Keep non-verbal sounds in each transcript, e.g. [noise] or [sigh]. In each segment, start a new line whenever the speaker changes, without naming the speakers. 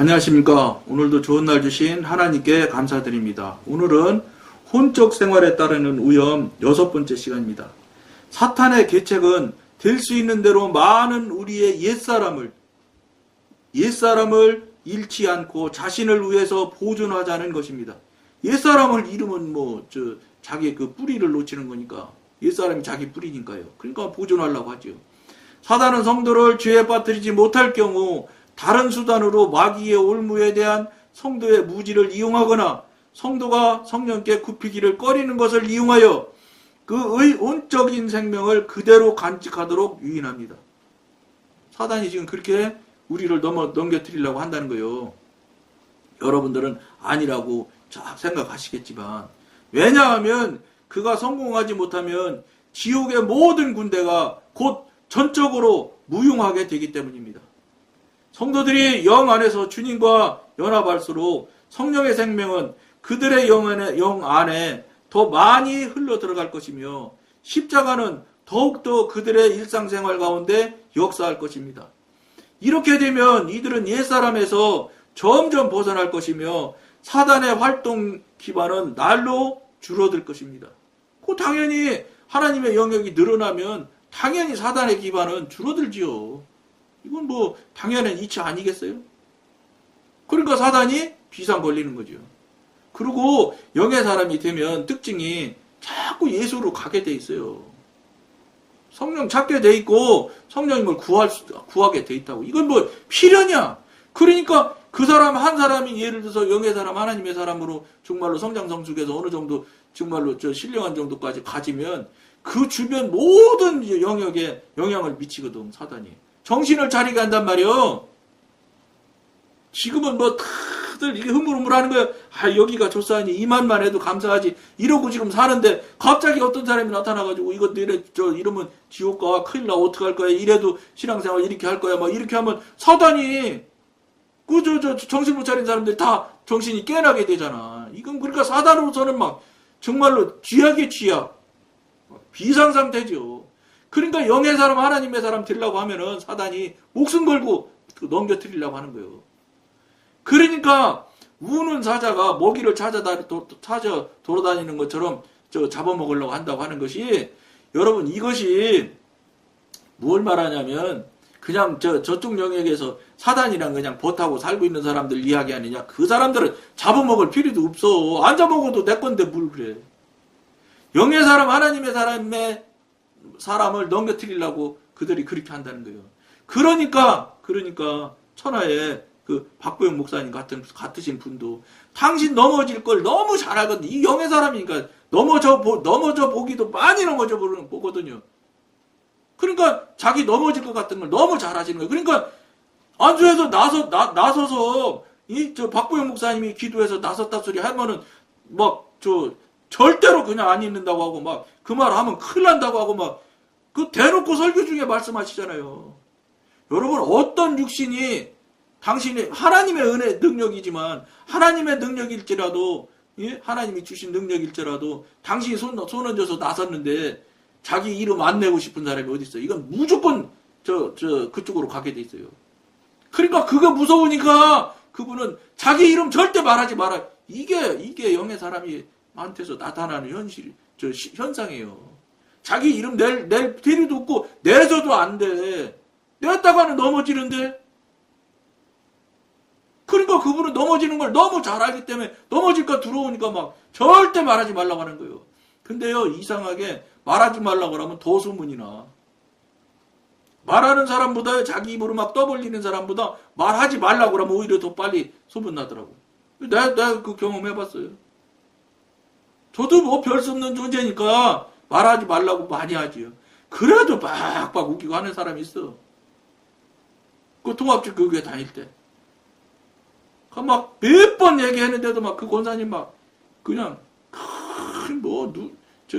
안녕하십니까. 오늘도 좋은 날 주신 하나님께 감사드립니다. 오늘은 혼적 생활에 따르는 위험 여섯 번째 시간입니다. 사탄의 계책은 될 수 있는 대로 많은 우리의 옛사람을, 옛사람을 잃지 않고 자신을 위해서 보존하자는 것입니다. 옛사람을 잃으면 뭐, 저, 자기 그 뿌리를 놓치는 거니까. 옛사람이 자기 뿌리니까요. 그러니까 보존하려고 하죠. 사단은 성도를 죄에 빠뜨리지 못할 경우 다른 수단으로 마귀의 올무에 대한 성도의 무지를 이용하거나 성도가 성령께 굽히기를 꺼리는 것을 이용하여 그의 온적인 생명을 그대로 간직하도록 유인합니다. 사단이 지금 그렇게 우리를 넘어 넘겨뜨리려고 한다는 거예요. 여러분들은 아니라고 쫙 생각하시겠지만 왜냐하면 그가 성공하지 못하면 지옥의 모든 군대가 곧 전적으로 무용하게 되기 때문입니다. 성도들이 영 안에서 주님과 연합할수록 성령의 생명은 그들의 영 안에, 영 안에 더 많이 흘러 들어갈 것이며 십자가는 더욱더 그들의 일상생활 가운데 역사할 것입니다. 이렇게 되면 이들은 옛사람에서 점점 벗어날 것이며 사단의 활동 기반은 날로 줄어들 것입니다. 그 당연히 하나님의 영역이 늘어나면 당연히 사단의 기반은 줄어들지요. 이건 뭐 당연한 이치 아니겠어요? 그러니까 사단이 비상 걸리는 거죠. 그리고 영의 사람이 되면 특징이 자꾸 예수로 가게 돼 있어요. 성령 찾게 돼 있고 성령님을 구할 수, 구하게 돼 있다고. 이건 뭐 필연이야. 그러니까 그 사람 한 사람이 예를 들어서 영의 사람 하나님의 사람으로 정말로 성장 성숙해서 어느 정도 정말로 저 신령한 정도까지 가지면 그 주변 모든 영역에 영향을 미치거든 사단이. 정신을 차리게 한단 말이요. 지금은 뭐 다들 이게 흐물흐물하는 거야. 아 여기가 조사하니 이만만 해도 감사하지. 이러고 지금 사는데 갑자기 어떤 사람이 나타나가지고 이거 이래 저 이러면 지옥 가 큰일 나 어떡 할 거야. 이래도 신앙생활 이렇게 할 거야. 막 이렇게 하면 사단이 그저 저 정신 못 차린 사람들이 다 정신이 깨나게 되잖아. 이건 그러니까 사단으로서는 막 정말로 쥐약의 쥐약 비상 상태죠. 그러니까 영의 사람 하나님의 사람 되려고 하면은 사단이 목숨 걸고 넘겨뜨리려고 하는 거예요. 그러니까 우는 사자가 먹이를 찾아 찾아 돌아다니는 것처럼 저 잡아먹으려고 한다고 하는 것이 여러분 이것이 뭘 말하냐면 그냥 저 저쪽 영역에서 사단이랑 그냥 보타고 살고 있는 사람들 이야기 아니냐. 그 사람들은 잡아먹을 필요도 없어. 안 잡아먹어도 내 건데 뭘 그래. 영의 사람 하나님의 사람의 사람을 넘겨뜨리려고 그들이 그렇게 한다는 거예요. 그러니까 그러니까 천하에 그 박보영 목사님 같은 같으신 분도 당신 넘어질 걸 너무 잘 알거든. 이 영의 사람이니까 넘어져 보, 넘어져 보기도 많이 넘어져 보거든요. 그러니까 자기 넘어질 것 같은 걸 너무 잘 하시는 거예요. 그러니까 안주해서 나서 나, 나서서 이 저 박보영 목사님이 기도해서 나섰다 소리 하면은 막 저 절대로 그냥 안 있는다고 하고 막 그 말 하면 큰일 난다고 하고 막 그 대놓고 설교 중에 말씀하시잖아요. 여러분 어떤 육신이 당신의 하나님의 은혜 능력이지만 하나님의 능력일지라도 예? 하나님이 주신 능력일지라도 당신이 손, 손 얹어서 나섰는데 자기 이름 안 내고 싶은 사람이 어디 있어? 이건 무조건 저, 저 그쪽으로 가게 돼 있어요. 그러니까 그거 무서우니까 그분은 자기 이름 절대 말하지 마라. 이게 이게 영의 사람이 한테서 나타나는 현실, 저 시, 현상이에요. 자기 이름 낼, 낼 필요도 없고 내줘도 안 돼. 냈다가는 넘어지는데 그러니까 그분은 넘어지는 걸 너무 잘 알기 때문에 넘어질까 들어오니까 막 절대 말하지 말라고 하는 거예요. 근데요, 이상하게 말하지 말라고 하면 더 소문이 나. 말하는 사람보다 자기 입으로 막 떠벌리는 사람보다 말하지 말라고 하면 오히려 더 빨리 소문 나더라고. 내가, 내가 그 경험 해봤어요. 저도 뭐 별 수 없는 존재니까 말하지 말라고 많이 하지요. 그래도 빡빡 웃기고 하는 사람이 있어. 그 통합집 교회 다닐 때. 그막몇 번 얘기했는데도 막 그 권사님 막 그냥 뭐 누 저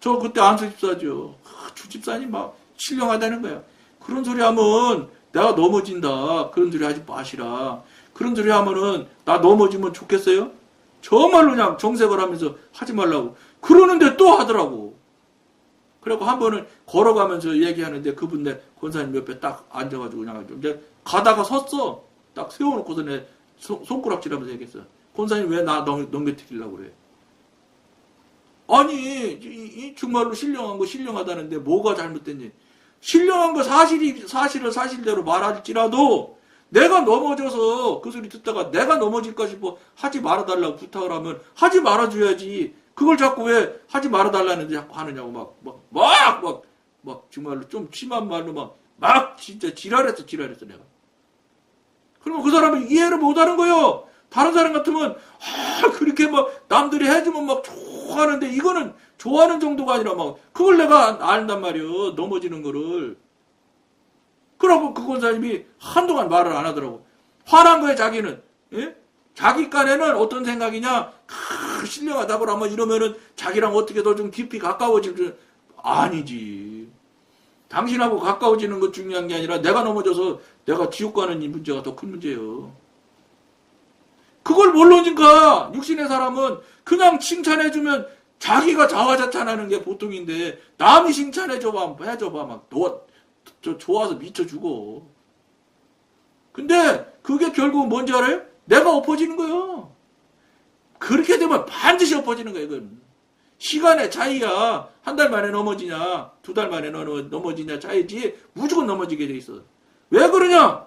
저 그때 안수 집사죠. 주 집사님 막 신령하다는 거야. 그런 소리 하면 내가 넘어진다. 그런 소리 하지 마시라. 그런 소리 하면은 나 넘어지면 좋겠어요? 정말로 그냥 정색을 하면서 하지 말라고. 그러는데 또 하더라고. 그래갖고 한 번은 걸어가면서 얘기하는데 그분 내 권사님 옆에 딱 앉아가지고 그냥 이제 가다가 섰어. 딱 세워놓고서 내 손- 손가락질 하면서 얘기했어. 권사님 왜 나 넘겨뜨리려고 그래? 아니 이, 이 정말로 신령한 거 신령하다는데 뭐가 잘못됐니? 신령한 거 사실이 사실을 사실대로 말할지라도 내가 넘어져서 그 소리 듣다가 내가 넘어질까 싶어 하지 말아달라고 부탁을 하면 하지 말아줘야지. 그걸 자꾸 왜 하지 말아달라는데 자꾸 하느냐고 막 막 막 막 막, 막 정말로 좀 심한 말로 막 막 진짜 지랄했어 지랄했어 내가. 그러면 그 사람은 이해를 못 하는 거요. 다른 사람 같으면 아 그렇게 막 남들이 해주면 막 좋아하는데 이거는 좋아하는 정도가 아니라 막 그걸 내가 안단 말이요 넘어지는 거를 그러고 그 권사님이 한동안 말을 안 하더라고. 화난 거예요 자기는. 예? 자기 깐에는 어떤 생각이냐? 크, 신령하다고 하면 이러면은 자기랑 어떻게 더 좀 깊이 가까워질 줄 아니지. 당신하고 가까워지는 것 중요한 게 아니라 내가 넘어져서 내가 지옥 가는 이 문제가 더 큰 문제예요. 그걸 모르니까 육신의 사람은 그냥 칭찬해주면 자기가 자화자찬하는 게 보통인데 남이 칭찬해줘봐 해줘봐 막 너 저 좋아서 미쳐주고 근데 그게 결국 뭔지 알아요? 내가 엎어지는 거예요 그렇게 되면 반드시 엎어지는 거예요 이건 시간의 차이야 한 달 만에 넘어지냐 두 달 만에 넘어- 넘어지냐 차이지 무조건 넘어지게 돼 있어 왜 그러냐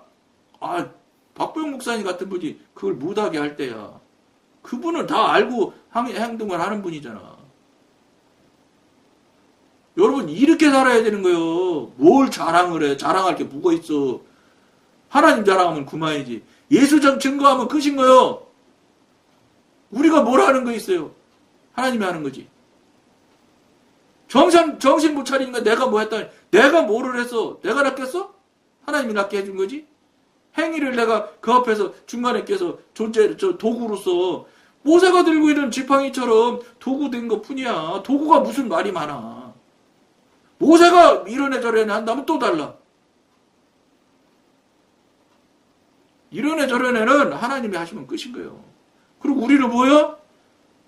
아 박병 목사님 같은 분이 그걸 못하게 할 때야. 그분은 다 알고 항- 행동을 하는 분이잖아. 여러분 이렇게 살아야 되는 거예요. 뭘 자랑을 해? 자랑할 게 뭐가 있어? 하나님 자랑하면 그만이지. 예수점 증거하면 끝인 거요. 우리가 뭘 하는 거 있어요? 하나님이 하는 거지. 정신 정신 못 차리니까 내가 뭐 했다. 내가 뭐를 했어? 내가 낫겠어? 하나님이 낫게 해준 거지. 행위를 내가 그 앞에서 중간에 껴서 존재 저 도구로서 모세가 들고 있는 지팡이처럼 도구 된 것 뿐이야. 도구가 무슨 말이 많아. 모세가 이런애 저런애 한다면 또 달라. 이런애 저런애는 하나님이 하시면 끝인 거예요. 그리고 우리는 뭐야?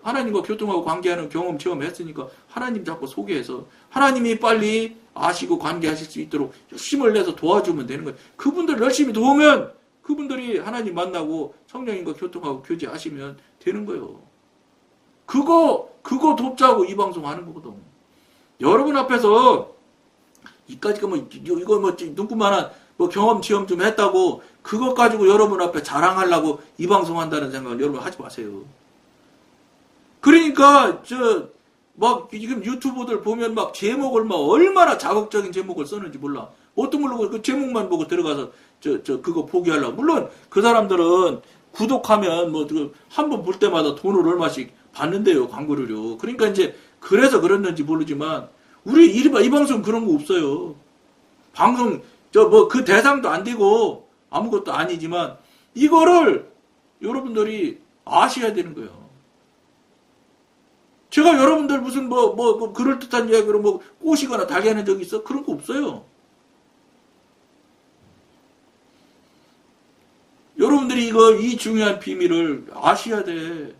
하나님과 교통하고 관계하는 경험 체험했으니까 하나님 자꾸 소개해서 하나님이 빨리 아시고 관계하실 수 있도록 힘을 내서 도와주면 되는 거예요. 그분들 열심히 도우면 그분들이 하나님 만나고 성령님과 교통하고 교제하시면 되는 거예요. 그거 그거 돕자고 이 방송 하는 거거든. 여러분 앞에서 이까지 뭐 이거 뭐 눈구만한 뭐 경험 체험 좀 했다고 그것 가지고 여러분 앞에 자랑하려고 이 방송 한다는 생각을 여러분 하지 마세요. 그러니까 저 막 지금 유튜브들 보면 막 제목을 막 얼마나 자극적인 제목을 썼는지 몰라. 어떤 물론 그 제목만 보고 들어가서 저 저 그거 포기하려고. 물론 그 사람들은 구독하면 뭐 한 번 볼 때마다 돈을 얼마씩 받는데요 광고료로. 그러니까 이제 그래서 그랬는지 모르지만 우리 이, 이 방송 그런 거 없어요. 방송 저 뭐 그 대상도 안 되고 아무것도 아니지만 이거를 여러분들이 아셔야 되는 거예요. 제가 여러분들 무슨 뭐, 뭐, 뭐 그럴듯한 이야기로 뭐 꼬시거나 달게하는 적이 있어? 그런 거 없어요. 여러분들이 이거, 이 중요한 비밀을 아셔야 돼.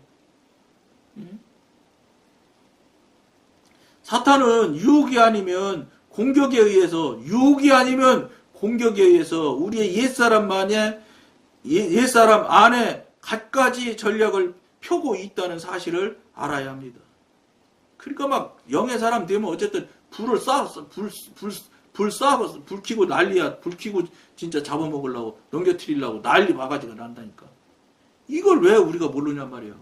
사탄은 유혹이 아니면 공격에 의해서, 유혹이 아니면 공격에 의해서 우리의 옛사람만의, 예- 옛사람 안에 갖가지 전략을 펴고 있다는 사실을 알아야 합니다. 그러니까 막 영의 사람 되면 어쨌든 불을 쏴서 불, 불, 불 쏴서 불 켜고 난리야. 불 켜고 진짜 잡아먹으려고 넘겨트리려고 난리 바가지가 난다니까. 이걸 왜 우리가 모르냔 말이야.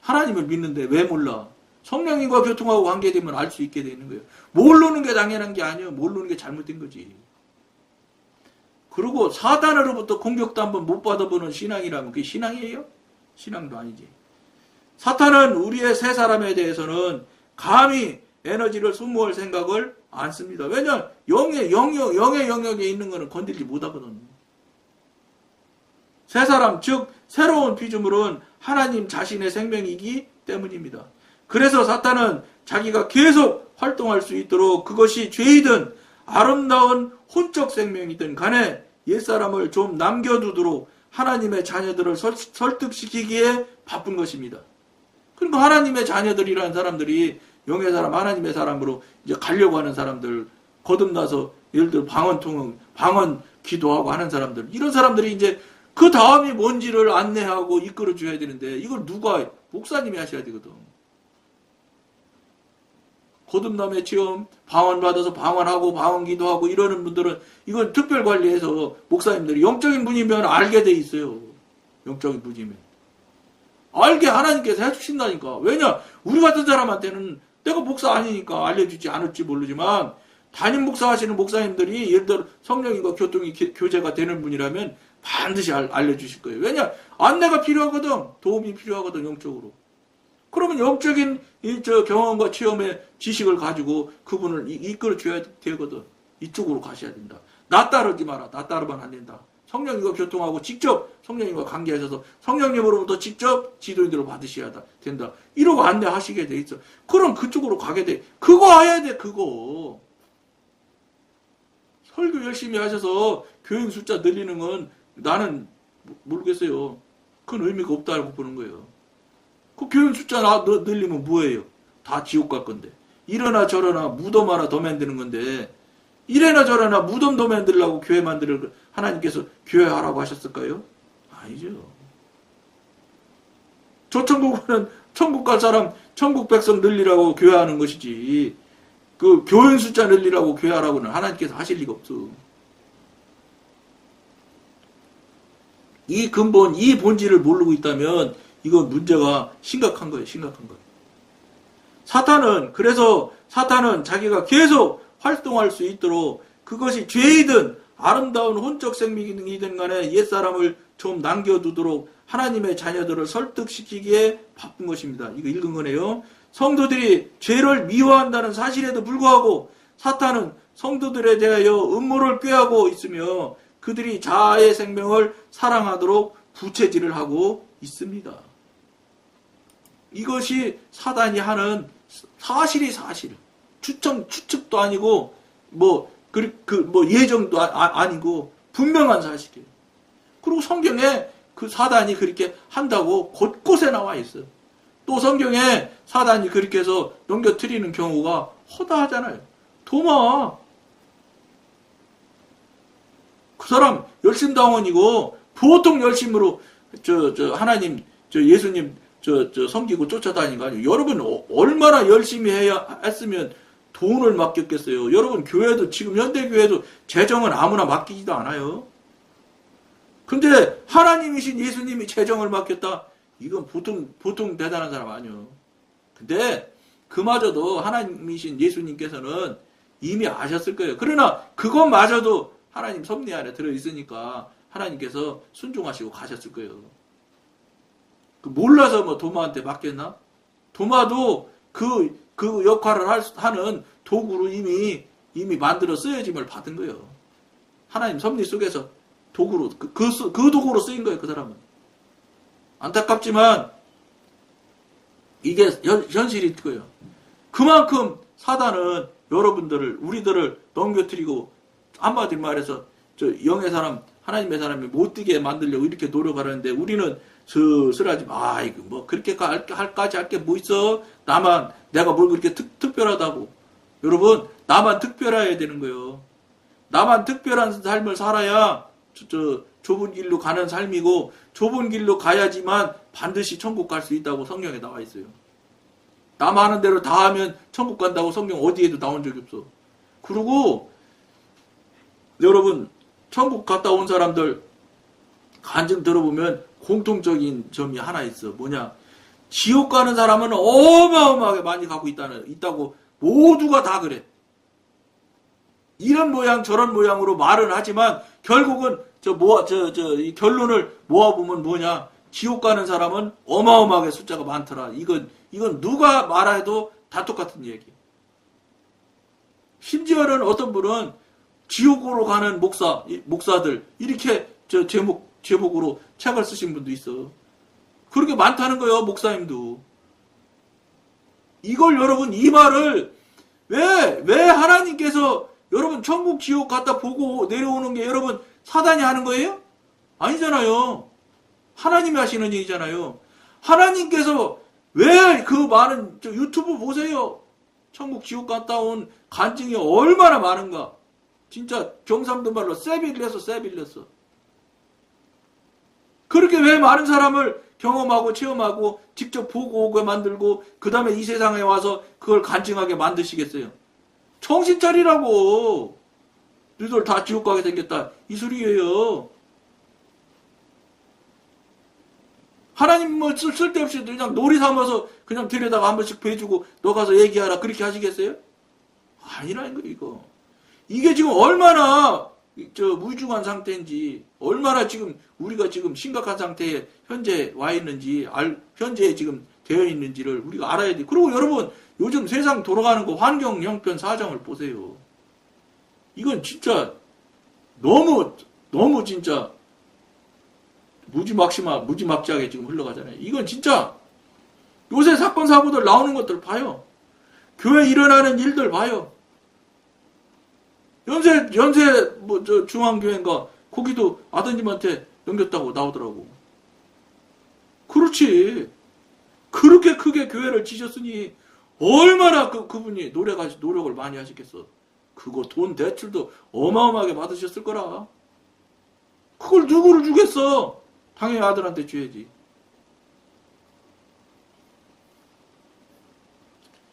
하나님을 믿는데 왜 몰라? 성령님과 교통하고 관계되면 알 수 있게 되는 거예요. 모르는 게 당연한 게 아니에요. 모르는 게 잘못된 거지. 그리고 사단으로부터 공격도 한번 못 받아보는 신앙이라면 그게 신앙이에요? 신앙도 아니지. 사탄은 우리의 세 사람에 대해서는 감히 에너지를 소모할 생각을 안 씁니다. 왜냐 영의 영역 영의 영역에 있는 거는 건들지 못하거든. 새 사람 즉 새로운 피조물은 하나님 자신의 생명이기 때문입니다. 그래서 사탄은 자기가 계속 활동할 수 있도록 그것이 죄이든 아름다운 혼적 생명이든 간에 옛사람을 좀 남겨두도록 하나님의 자녀들을 설, 설득시키기에 바쁜 것입니다. 그러니까 하나님의 자녀들이라는 사람들이 영의 사람, 하나님의 사람으로 이제 가려고 하는 사람들 거듭나서 예를 들어 방언 통응, 방언 기도하고 하는 사람들 이런 사람들이 이제 그 다음이 뭔지를 안내하고 이끌어 줘야 되는데 이걸 누가 목사님이 하셔야 되거든. 거듭남의 체험 방언 받아서 방언하고 방언 기도하고 이러는 분들은 이건 특별 관리해서 목사님들이 영적인 분이면 알게 돼 있어요. 영적인 분이면 알게 하나님께서 해주신다니까. 왜냐 우리 같은 사람한테는 내가 목사 아니니까 알려주지 않을지 모르지만 담임 목사 하시는 목사님들이 예를 들어 성령님과 교통이 기- 교제가 되는 분이라면 반드시 알, 알려주실 거예요. 왜냐 안내가 필요하거든 도움이 필요하거든 영적으로. 그러면 영적인 이 저 경험과 체험의 지식을 가지고 그분을 이- 이끌어 줘야 되거든. 이쪽으로 가셔야 된다. 나 따르지 마라. 나 따르면 안 된다. 성령님과 교통하고 직접 성령님과 관계하셔서 성령님으로부터 직접 지도인들을 받으셔야 다- 된다. 이러고 안내하시게 돼 있어. 그럼 그쪽으로 가게 돼. 그거 해야 돼. 그거. 설교 열심히 하셔서 교육 숫자 늘리는 건 나는 모- 모르겠어요. 그건 의미가 없다고 보는 거예요. 그 교육 숫자 늘리면 뭐예요? 다 지옥 갈 건데. 이러나 저러나 무덤 하나 더 만드는 건데 이래나 저래나 무덤 더 만들려고 교회 만들 하나님께서 교회 하라고 하셨을까요? 아니죠. 저 천국은 천국 갈 사람 천국 백성 늘리라고 교회 하는 것이지 그 교인 숫자 늘리라고 교회 하라고는 하나님께서 하실 리가 없어. 이 근본, 이 본질을 모르고 있다면 이건 문제가 심각한 거예요. 심각한 거예요. 사탄은 그래서 사탄은 자기가 계속 활동할 수 있도록 그것이 죄이든 아름다운 혼적 생명이든 간에 옛사람을 좀 남겨두도록 하나님의 자녀들을 설득시키기에 바쁜 것입니다. 이거 읽은 거네요. 성도들이 죄를 미워한다는 사실에도 불구하고 사탄은 성도들에 대하여 음모를 꾀하고 있으며 그들이 자아의 생명을 사랑하도록 부채질을 하고 있습니다. 이것이 사단이 하는 사실이 사실. 추정, 추측도 아니고, 뭐, 그, 그, 뭐, 예정도 아, 니고 분명한 사실이에요. 그리고 성경에 그 사단이 그렇게 한다고 곳곳에 나와 있어요. 또 성경에 사단이 그렇게 해서 넘겨뜨리는 경우가 허다하잖아요. 도마. 그 사람 열심당원이고, 보통 열심으로, 저, 저, 하나님, 저, 예수님, 저, 저, 섬기고 쫓아다니는 거 아니에요. 여러분, 어- 얼마나 열심히 해야, 했으면 돈을 맡겼겠어요. 여러분, 교회도, 지금 현대교회도 재정은 아무나 맡기지도 않아요. 근데 하나님이신 예수님이 재정을 맡겼다? 이건 보통, 보통 대단한 사람 아니에요. 근데 그마저도 하나님이신 예수님께서는 이미 아셨을 거예요. 그러나 그것마저도 하나님 섭리 안에 들어 있으니까 하나님께서 순종하시고 가셨을 거예요. 그 몰라서 뭐 도마한테 맡겼나? 도마도 그, 그 역할을 할 수- 하는 도구로 이미, 이미 만들어 쓰여짐을 받은 거예요. 하나님 섭리 속에서 도구로, 그, 그, 수- 그 도구로 쓰인 거예요, 그 사람은. 안타깝지만, 이게 현, 현실이 거예요. 그만큼 사단은 여러분들을, 우리들을 넘겨뜨리고, 한마디 말해서, 저, 영의 사람, 하나님의 사람이 못 뛰게 만들려고 이렇게 노력하는데, 우리는 슬슬 하지 마. 아, 이거 뭐, 그렇게 할, 할까지 할 게 뭐 있어? 나만, 내가 뭘 그렇게 특, 특별하다고. 여러분, 나만 특별해야 되는 거예요. 나만 특별한 삶을 살아야, 저, 저, 좁은 길로 가는 삶이고, 좁은 길로 가야지만 반드시 천국 갈 수 있다고 성경에 나와 있어요. 남 하는 대로 다 하면 천국 간다고 성경 어디에도 나온 적이 없어. 그리고, 여러분, 천국 갔다 온 사람들, 간증 들어보면 공통적인 점이 하나 있어. 뭐냐. 지옥 가는 사람은 어마어마하게 많이 가고 있다는, 있다고 모두가 다 그래. 이런 모양 저런 모양으로 말은 하지만 결국은 저 모아 저 저 이 결론을 모아 보면 뭐냐 지옥 가는 사람은 어마어마하게 숫자가 많더라 이건 이건 누가 말해도 다 똑같은 얘기 심지어는 어떤 분은 지옥으로 가는 목사 이- 목사들 이렇게 저 제목 제목으로 책을 쓰신 분도 있어 그렇게 많다는 거예요 목사님도 이걸 여러분 이 말을 왜, 왜 하나님께서 여러분 천국 지옥 갔다 보고 내려오는 게 여러분 사단이 하는 거예요? 아니잖아요. 하나님이 하시는 일이잖아요. 하나님께서 왜 그 많은 저 유튜브 보세요. 천국 지옥 갔다 온 간증이 얼마나 많은가. 진짜 경상도 말로 쎄빌렸어 쎄빌렸어. 그렇게 왜 많은 사람을 경험하고 체험하고 직접 보고 오게 만들고 그 다음에 이 세상에 와서 그걸 간증하게 만드시겠어요? 정신 차리라고. 너희들 다 지옥 가게 생겼다. 이 소리예요. 하나님 뭐 쓸, 쓸데없이 그냥 놀이 삼아서 그냥 데려다가 한 번씩 배주고 너 가서 얘기하라 그렇게 하시겠어요? 아니라는 거예요 이거. 이게 지금 얼마나 저 무중한 상태인지 얼마나 지금 우리가 지금 심각한 상태에 현재 와 있는지 알 현재 지금 되어 있는지를 우리가 알아야 돼. 그리고 여러분 요즘 세상 돌아가는 거 환경 형편 사정을 보세요. 이건 진짜 너무 너무 진짜 무지막심하 무지막지하게 지금 흘러가잖아요. 이건 진짜 요새 사건 사고들 나오는 것들 봐요. 교회 일어나는 일들 봐요. 연세 연세 뭐 저 중앙교회인가 거기도 아드님한테 넘겼다고 나오더라고. 그렇지. 그렇게 크게 교회를 지셨으니 얼마나 그 그분이 노래가 노력을 많이 하셨겠어. 그거 돈 대출도 어마어마하게 받으셨을 거라. 그걸 누구를 주겠어? 당연히 아들한테 줘야지.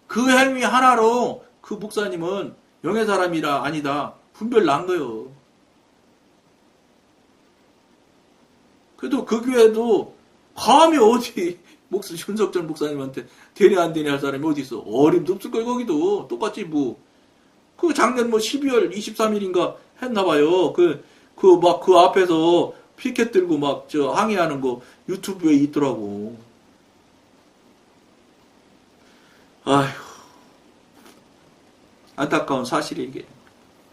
그 행위 하나로 그 목사님은 영의 사람이라 아니다. 분별 난 거요. 그래도 그 교회도 감히 어디 [laughs] 목사 윤석전 목사님한테 되네 안 되네 할 사람이 어디 있어? 어림도 없을 거예요 거기도 똑같이 뭐. 그 작년 뭐 12월 23일인가 했나 봐요. 그 그막그 앞에서 피켓 들고 막 저 항의하는 거 유튜브에 있더라고. 아휴. 안타까운 사실이 이게.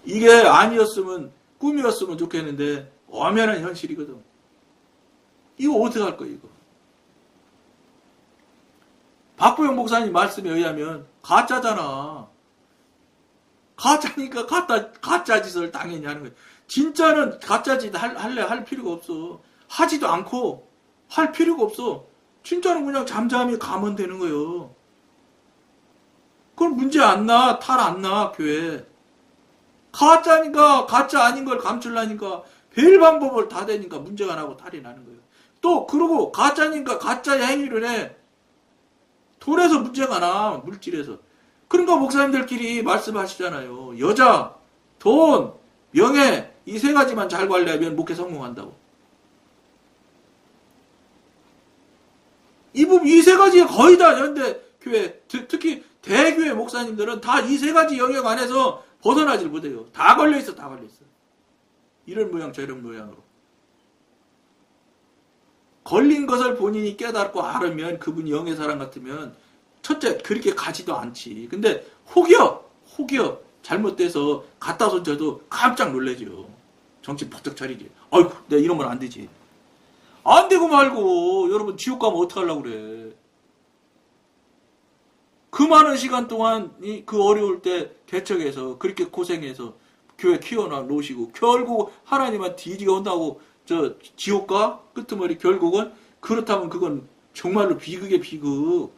이게 아니었으면 꿈이었으면 좋겠는데 엄연한 현실이거든. 이거 어떻게 할 거야 이거? 박보영 목사님 말씀에 의하면 가짜잖아. 가짜니까 가짜 가짜 짓을 당연히 하는 거야. 진짜는 가짜 짓 할, 할래 할 필요가 없어. 하지도 않고 할 필요가 없어. 진짜는 그냥 잠잠히 가면 되는 거예요. 그럼 문제 안 나, 탈 안 나, 교회. 가짜니까, 가짜 아닌 걸 감추려니까, 별 방법을 다 되니까 문제가 나고 탈이 나는 거예요. 또, 그러고, 가짜니까 가짜 행위를 해. 돈에서 문제가 나, 물질에서. 그러니까 목사님들끼리 말씀하시잖아요. 여자, 돈, 명예, 이 세 가지만 잘 관리하면 목회 성공한다고. 이 부분, 이 세 가지가 거의 다 현대 교회, 트- 특히 대교회 목사님들은 다 이 세 가지 영역 안에서 벗어나질 못해요. 다 걸려있어, 다 걸려있어. 이런 모양, 저런 모양으로. 걸린 것을 본인이 깨닫고 알으면 그분이 영의 사람 같으면 첫째, 그렇게 가지도 않지. 근데 혹여, 혹여 잘못돼서 갖다 손져도 깜짝 놀래죠. 정신 버쩍 차리지. 아이고, 내가 이러면 안 되지. 안 되고 말고, 여러분, 지옥 가면 어떡하려고 그래. 그 많은 시간 동안 이그 어려울 때 개척해서 그렇게 고생해서 교회 키워놔 놓으시고 결국 하나님한 뒤지게 온다고 저 지옥 가 끄트머리 결국은 그렇다면 그건 정말로 비극의 비극.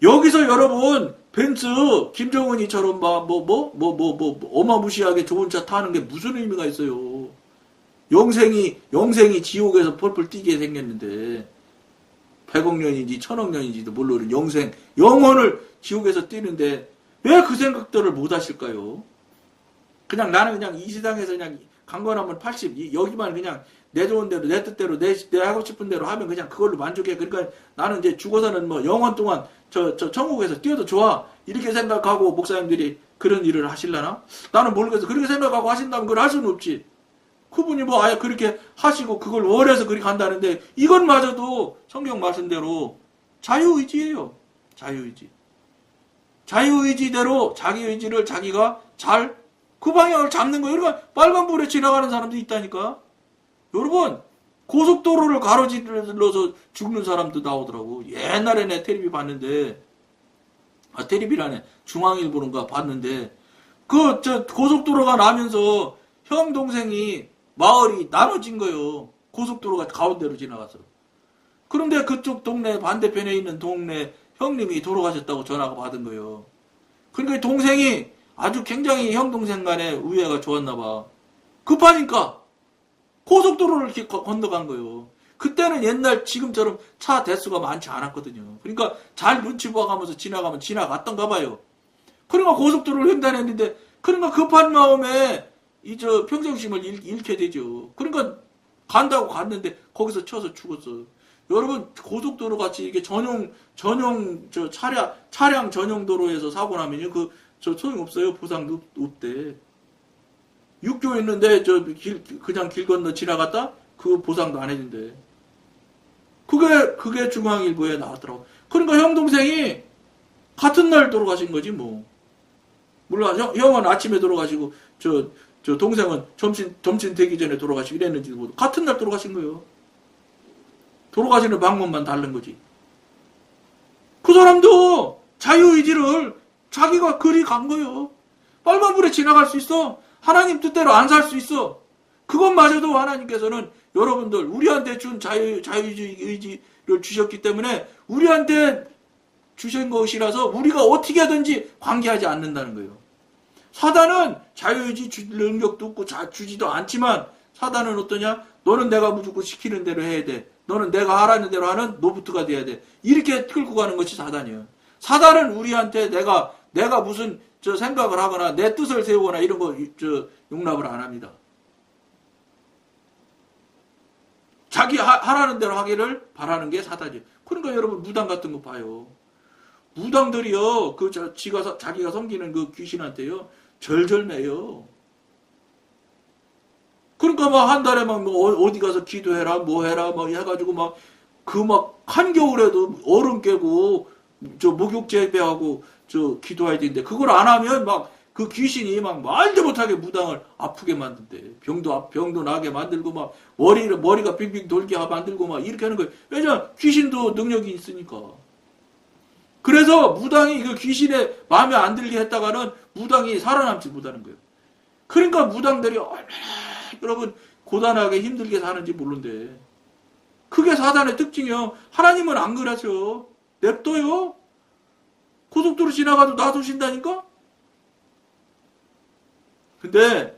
여기서 여러분 벤츠 김정은이처럼 막뭐뭐 뭐 뭐 뭐 어마무시하게 좋은 차 타는 게 무슨 의미가 있어요? 영생이 영생이 지옥에서 펄펄 뛰게 생겼는데 100억 년인지 1000억 년인지도 모르는 영생, 영혼을 지옥에서 뛰는데 왜 그 생각들을 못 하실까요? 그냥 나는 그냥 이 세상에서 그냥 강건하면 80, 이- 여기만 그냥 내 좋은 대로, 내 뜻대로, 내, 내 하고 싶은 대로 하면 그냥 그걸로 만족해. 그러니까 나는 이제 죽어서는 뭐 영원 동안 저, 저 천국에서 뛰어도 좋아. 이렇게 생각하고 목사님들이 그런 일을 하실라나? 나는 모르겠어. 그렇게 생각하고 하신다면 그걸 할 수는 없지. 그분이 뭐 아예 그렇게 하시고 그걸 원해서 그렇게 한다는데 이것마저도 성경 말씀대로 자유의지예요. 자유의지. 자유의지대로 자기 의지를 자기가 잘 그 방향을 잡는 거예요. 그러니까 빨간불에 지나가는 사람도 있다니까. 여러분 고속도로를 가로질러서 죽는 사람도 나오더라고. 옛날에 내 텔레비 봤는데 아 텔레비라네 중앙일보인가 봤는데 그 저 고속도로가 나면서 형 동생이 마을이 나눠진 거예요. 고속도로가 가운데로 지나가서. 그런데 그쪽 동네 반대편에 있는 동네 형님이 돌아가셨다고 전화가 받은 거예요. 그러니까 동생이 아주 굉장히 형 동생 간의 우애가 좋았나 봐. 급하니까 고속도로를 이렇게 거- 건너간 거예요. 그때는 옛날 지금처럼 차 대수가 많지 않았거든요. 그러니까 잘 눈치 봐가면서 지나가면 지나갔던가 봐요. 그러니까 고속도로를 횡단했는데 그러니까 급한 마음에 이 저 평정심을 잃, 잃게 되죠. 그러니까 간다고 갔는데 거기서 쳐서 죽었어. 여러분 고속도로 같이 이게 전용 전용 저 차량 차량 전용 도로에서 사고 나면요 그 저 소용 없어요 보상 없, 없대. 육교 있는데 저 길 그냥 길 건너 지나갔다 그 보상도 안 해준대. 그게 그게 중앙일보에 나왔더라고. 그러니까 형 동생이 같은 날 돌아가신 거지 뭐. 물론 형, 형은 아침에 돌아가시고 저, 저 동생은 점심 점심 되기 전에 돌아가시고 이랬는지도 모르고 같은 날 돌아가신 거예요. 돌아가시는 방법만 다른 거지. 그 사람도 자유의지를 자기가 그리 간 거예요. 빨간 불에 지나갈 수 있어. 하나님 뜻대로 안 살 수 있어. 그것마저도 하나님께서는 여러분들 우리한테 준 자유 자유의지를 주셨기 때문에 우리한테 주신 것이라서 우리가 어떻게 하든지 관계하지 않는다는 거예요. 사단은 자유의지 줄 능력도 없고 자, 주지도 않지만 사단은 어떠냐? 너는 내가 무조건 시키는 대로 해야 돼. 너는 내가 하라는 대로 하는 노부트가 돼야 돼. 이렇게 끌고 가는 것이 사단이에요. 사단은 우리한테 내가 내가 무슨 저 생각을 하거나 내 뜻을 세우거나 이런 거 저 용납을 안 합니다. 자기 하, 하라는 대로 하기를 바라는 게 사단이에요. 그러니까 여러분 무당 같은 거 봐요. 무당들이요, 그, 저, 지가, 서- 자기가 섬기는 그 귀신한테요, 절절매요. 그러니까 막 한 달에 막뭐 어디 가서 기도해라, 뭐 해라, 뭐 해가지고 막, 그 막, 한겨울에도 얼음 깨고, 저 목욕 재배하고, 저 기도해야 되는데, 그걸 안 하면 막, 그 귀신이 막 말도 못하게 무당을 아프게 만든대. 병도, 아- 병도 나게 만들고 막, 머리를, 머리가 빙빙 돌게 만들고 막 이렇게 하는 거예요. 왜냐, 귀신도 능력이 있으니까. 그래서 무당이 그 귀신의 마음에 안 들게 했다가는 무당이 살아남지 못하는 거예요. 그러니까 무당들이 얼마나 여러분 고단하게 힘들게 사는지 모른대. 그게 사단의 특징이요. 하나님은 안 그러죠. 냅둬요. 고속도로 지나가도 놔두신다니까? 근데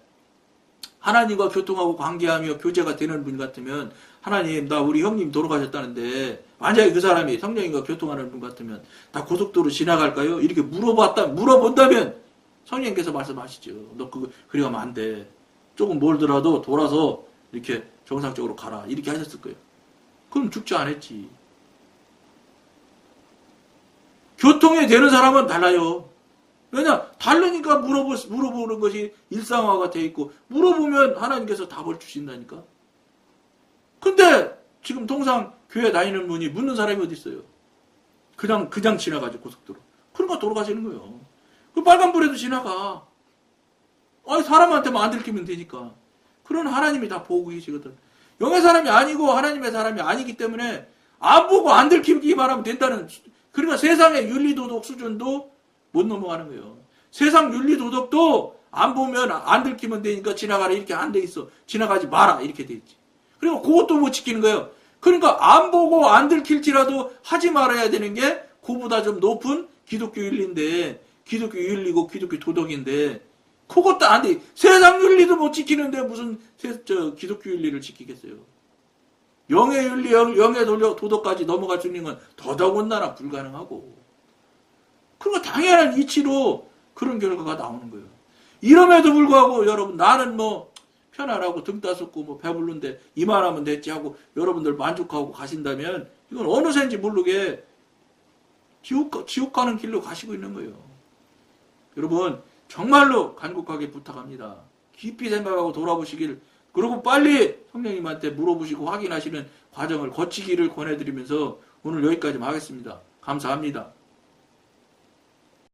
하나님과 교통하고 관계하며 교제가 되는 분 같으면 하나님 나 우리 형님 돌아가셨다는데 만약에 그 사람이 성령님과 교통하는 분 같으면 나 고속도로 지나갈까요? 이렇게 물어봤다 물어본다면 성령님께서 말씀하시죠. 너 그거 그리 가면 안 돼. 조금 멀더라도 돌아서 이렇게 정상적으로 가라. 이렇게 하셨을 거예요. 그럼 죽지 않았지. 교통이 되는 사람은 달라요. 왜냐? 다르니까 물어보, 물어보는 것이 일상화가 돼 있고, 물어보면 하나님께서 답을 주신다니까. 근데, 지금 통상 교회 다니는 분이 묻는 사람이 어디 있어요? 그냥, 그냥 지나가죠, 고속도로. 그러니까 돌아가시는 거예요. 그 빨간불에도 지나가. 아니, 사람한테만 안 들키면 되니까. 그런 하나님이 다 보고 계시거든. 영의 사람이 아니고 하나님의 사람이 아니기 때문에 안 보고 안 들키기만 하면 된다는, 수- 그러니까 세상의 윤리도덕 수준도 못 넘어가는 거예요. 세상 윤리 도덕도 안 보면 안 들키면 되니까 지나가라 이렇게 안 돼 있어. 지나가지 마라 이렇게 돼 있지. 그리고 그것도 못 지키는 거예요. 그러니까 안 보고 안 들킬지라도 하지 말아야 되는 게 그보다 좀 높은 기독교 윤리인데 기독교 윤리고 기독교 도덕인데 그것도 안 돼. 세상 윤리도 못 지키는데 무슨 세- 저 기독교 윤리를 지키겠어요. 영의 윤리, 영, 영의 도덕, 도덕까지 넘어갈 수 있는 건 더더군다나 불가능하고. 그러니까 당연한 이치로 그런 결과가 나오는 거예요. 이럼에도 불구하고 여러분 나는 뭐 편안하고 등 따숩고 뭐 배불른데 이만하면 됐지 하고 여러분들 만족하고 가신다면 이건 어느새인지 모르게 지옥, 가- 지옥 가는 길로 가시고 있는 거예요. 여러분 정말로 간곡하게 부탁합니다. 깊이 생각하고 돌아보시길 그리고 빨리 성령님한테 물어보시고 확인하시는 과정을 거치기를 권해드리면서 오늘 여기까지 하겠습니다. 감사합니다.